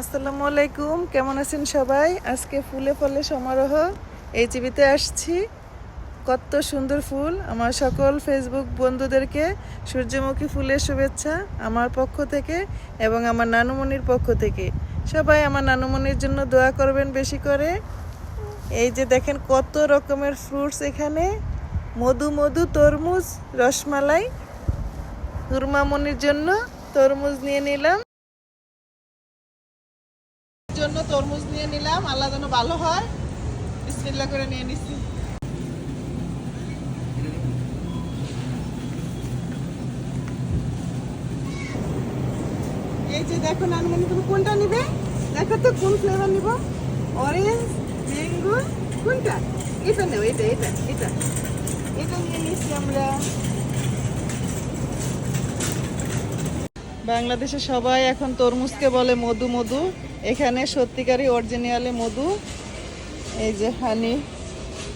আসসালামু আলাইকুম, কেমন আছেন সবাই? আজকে ফুলে ফলে সমারোহ এই চিবিতে আসছি। কত সুন্দর ফুল। আমার সকল ফেসবুক বন্ধুদেরকে সূর্যমুখী ফুলের শুভেচ্ছা আমার পক্ষ থেকে এবং আমার নানুমণির পক্ষ থেকে। সবাই আমার নানুমণির জন্য দোয়া করবেন বেশি করে। এই যে দেখেন কত রকমের ফ্রুটস এখানে। মধু মধু, তরমুজ, রসমালাই। হুরমামনির জন্য তরমুজ নিয়ে নিলাম। জন্য তরমুজ নিয়ে নিলাম। আল্লাহ যেন ভালো হয়। বিসমিল্লা করে নিয়ে নিচ্ছি এই যে দেখো নানমনি তুমি কোনটা নিবে? দেখো তো, কোন ফ্লেভার নিব? অরেঞ্জ ম্যাঙ্গো কোনটা? এটা নেও, এটা এটা এটা। এটা নিয়ে নিচ্ছি আমরা। বাংলাদেশে সবাই এখন তরমুজকে বলে মধু মধু। এখানে সত্যিকারই অরিজিনালি মধু, এই যে হানি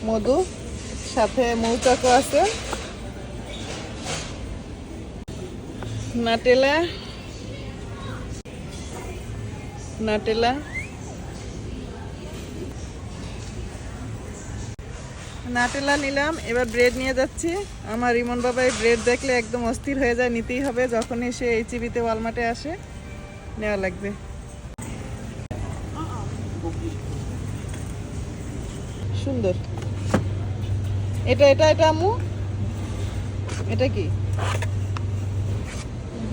মধু, সাথে মৌচাকও আছে। নাটেলা নাটেলা। নাটেলা নিলাম, এবার ব্রেড নিয়ে যাচ্ছি। আমার রিমন বাবা এই ব্রেড দেখলে একদম অস্থির হয়ে যায়, নিতেই হবে, যখনই সে এই চিবিতে ওয়ালমার্টে আসে, নেওয়া লাগবে। সুন্দর। এটা এটা এটা আম্মু? এটা কি?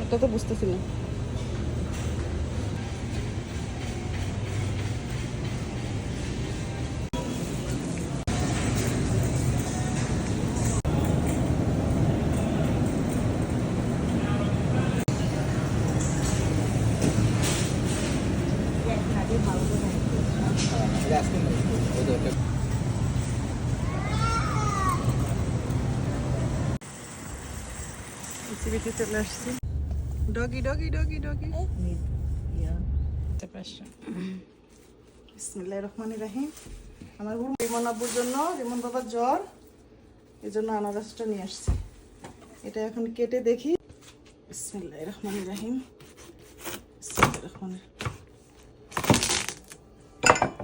এটা তো বুঝতেছি না। চলে আসছি ডগি ডগি ডগি ডগি বিসমিল্লাহ রহমান রাহিম। আমার বোন রিমন আব্বুর জন্য রিমন বাবার জ্বর এই জন্য আনারসটা নিয়ে আসছে। এটা এখন কেটে দেখি। বিসমিল্লাহ রহমান রাহিম। রহমান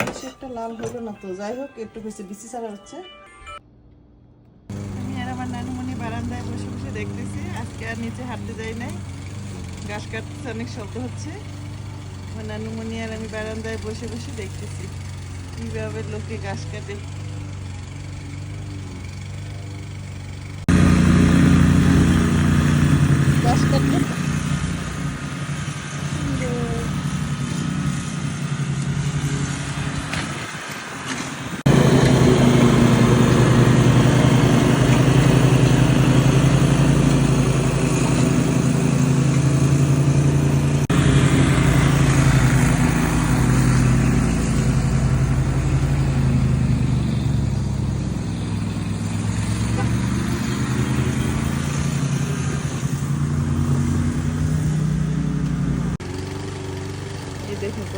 বেশি একটা লাল হলো না তো। যাই হোক, একটু বেশি বিসি ছাড়া হচ্ছে। আমি আর আমার নানুমণি বারান্দায় বসে বসে দেখতেছি। আজকে আর নিচে হাঁটতে যাই নাই। গাছ কাটতে অনেক শব্দ হচ্ছে। আমার নানুমণি আর আমি বারান্দায় বসে বসে দেখতেছি। কীভাবে লোকে গাছ কাটে ঘাস কাটতে সুন্দর।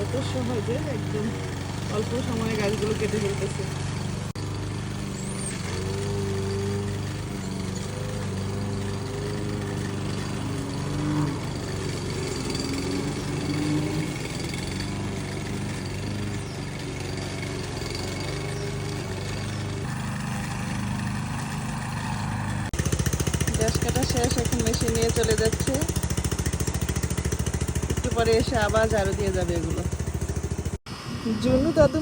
কত সহজে একদম অল্প সময়ে গাছগুলো কেটে ফেলতেছে। শেষ এখন মেশিন নিয়ে চলে যাচ্ছে। পরে এসে আবার ঝাড়ু দিয়ে যাবে এগুলো। জুনু দাদু